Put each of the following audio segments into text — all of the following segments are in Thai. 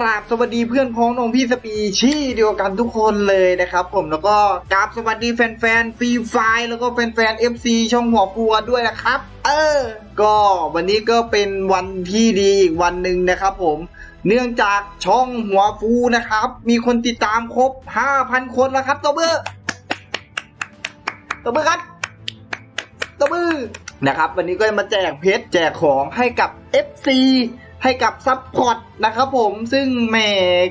ราบสวัสดีเพื่อนพ้องน้องพี่สปีชี่เดียวกันทุกคนเลยนะครับผมแล้วก็กราบสวัสดีแฟนๆฟรีไฟแล้วก็แฟนๆ FC ช่องหัวปัวด้วยนะครับ เออ ก็วันนี้ก็เป็นวันที่ดีอีกวันหนึ่งนะครับผมเนื่องจากช่องหัวฟูนะครับ มีคนติดตามครบ 5,000 คนแล้วครับตัวเบอร์ตัวเบอร์ครับตบมือนะครับ วันนี้ก็จะมาแจกเพชรแจกของให้กับ FC ให้กับซัพพอร์ตนะครับผมซึ่งแหม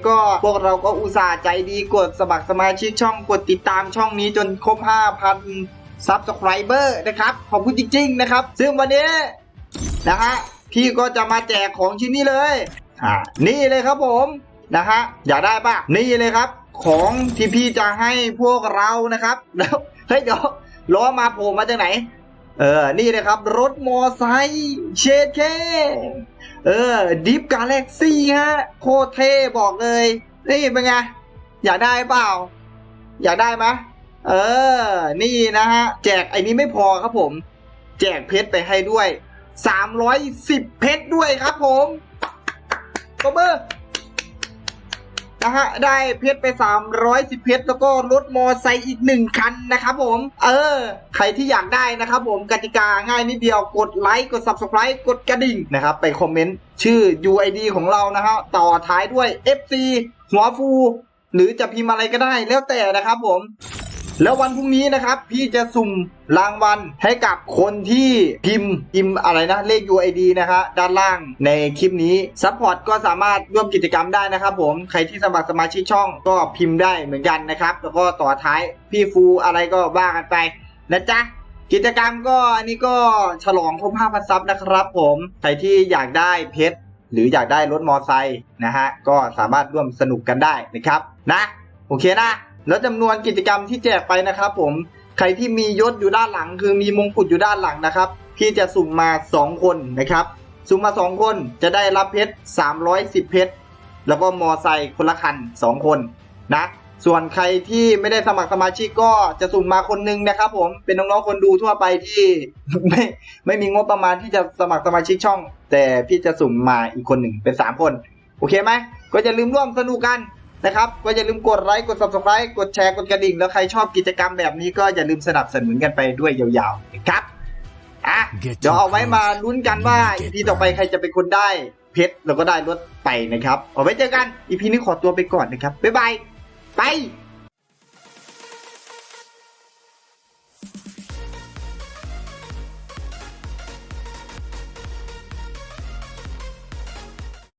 ก็พวกเราก็อุตส่าห์ใจดีกดสมัครสมาชิกช่องกดติดตามช่องนี้จนครบ 5,000ซับสไครเบอร์นะครับ ขอบคุณจริง ๆ นะครับ ซึ่งวันนี้นะฮะพี่ก็จะมาแจกของชิ้นนี้เลยอ่านี่เลยครับผมนะฮะอยากได้ปะนี่เลยครับ ของที่พี่จะให้พวกเรานะครับแล้วเฮ้ยเดี๋ยวล้อมาโผล่มาจากไหน เออ นี่นะครับ รถมอไซค์เชดเค เออดิฟกาแล็กซี่ฮะโคตรเท่บอกเลย นี่เป็นไง อยากได้เปล่า อยากได้ไหมเออ นี่นะฮะ แจกไอ้นี้ไม่พอครับผม แจกเพชรไปให้ด้วย 310 เพชรด้วยครับผมตบมือ นะฮะได้เพชรไป 310 เพชรแล้วก็รถมอไซค์อีกหนึ่งคันนะครับผม เออ ใครที่อยากได้นะครับผมกติกาง่ายนิดเดียวกดไลค์กด subscribe กดกระดิ่งนะครับ ไปคอมเมนต์ชื่อ UID ของเรานะฮะต่อท้ายด้วย FC หัวฟู หรือจะพิมพ์อะไรก็ได้แล้วแต่นะครับผม แล้ววันพรุ่งนี้นะครับ พี่จะสุ่มรางวัลให้กับคนที่พิมพ์พิมพ์อะไรนะเลข UID นะคะด้านล่างในคลิปนี้ซัพพอร์ตก็สามารถร่วมกิจกรรมได้นะครับผมใครที่สมัครสมาชิกช่องก็พิมพ์ได้เหมือนกันนะครับ แล้วก็ต่อท้ายพี่ฟูอะไรก็ว่ากันไปนะจ๊ะกิจกรรมก็อันนี้ก็ฉลองครบ5,000ซับนะครับ ผมใครที่อยากได้เพชรหรืออยากได้รถมอไซค์นะฮะก็สามารถร่วมสนุกกันได้นะครับนะโอเคนะ แล้วจำนวนกิจกรรมที่แจกไปนะครับ ผมใครที่มียศอยู่ด้านหลัง คือมีมงกุฎอยู่ด้านหลังนะครับพี่จะสุ่มมา 2 คนนะครับ สุ่มมา 2 คนจะได้รับเพชร310 เพชรแล้วก็มอไซค์คนละคัน 2 คนนะส่วนใครที่ไม่ได้สมัครสมาชิกก็จะสุ่มมาคนหนึงนะครับ ผมเป็นน้องๆคนดูทั่วไปที่ไม่ไม่มีงบประมาณที่จะสมัครสมาชิกช่อง แต่พี่จะสุ่มมาอีกคนหนึ่งเป็น 3 คน โอเคไหมก็จะลืมร่วมสนุกกัน นะครับก็อย่าลืมกดไลค์กด subscribe กดแชร์กดกระดิ่ง แล้วใครชอบกิจกรรมแบบนี้ก็อย่าลืมสนับสนุนกันไปด้วยยาวๆนะครับอะเดี๋ยวเอาไว้มาลุ้นกันว่า EP ต่อไปใครจะเป็นคนได้เพชรแล้วก็ได้รถไปนะครับเอาไว้เจอกัน EP นี้ขอตัวไปก่อนนะครับบ๊ายบายไป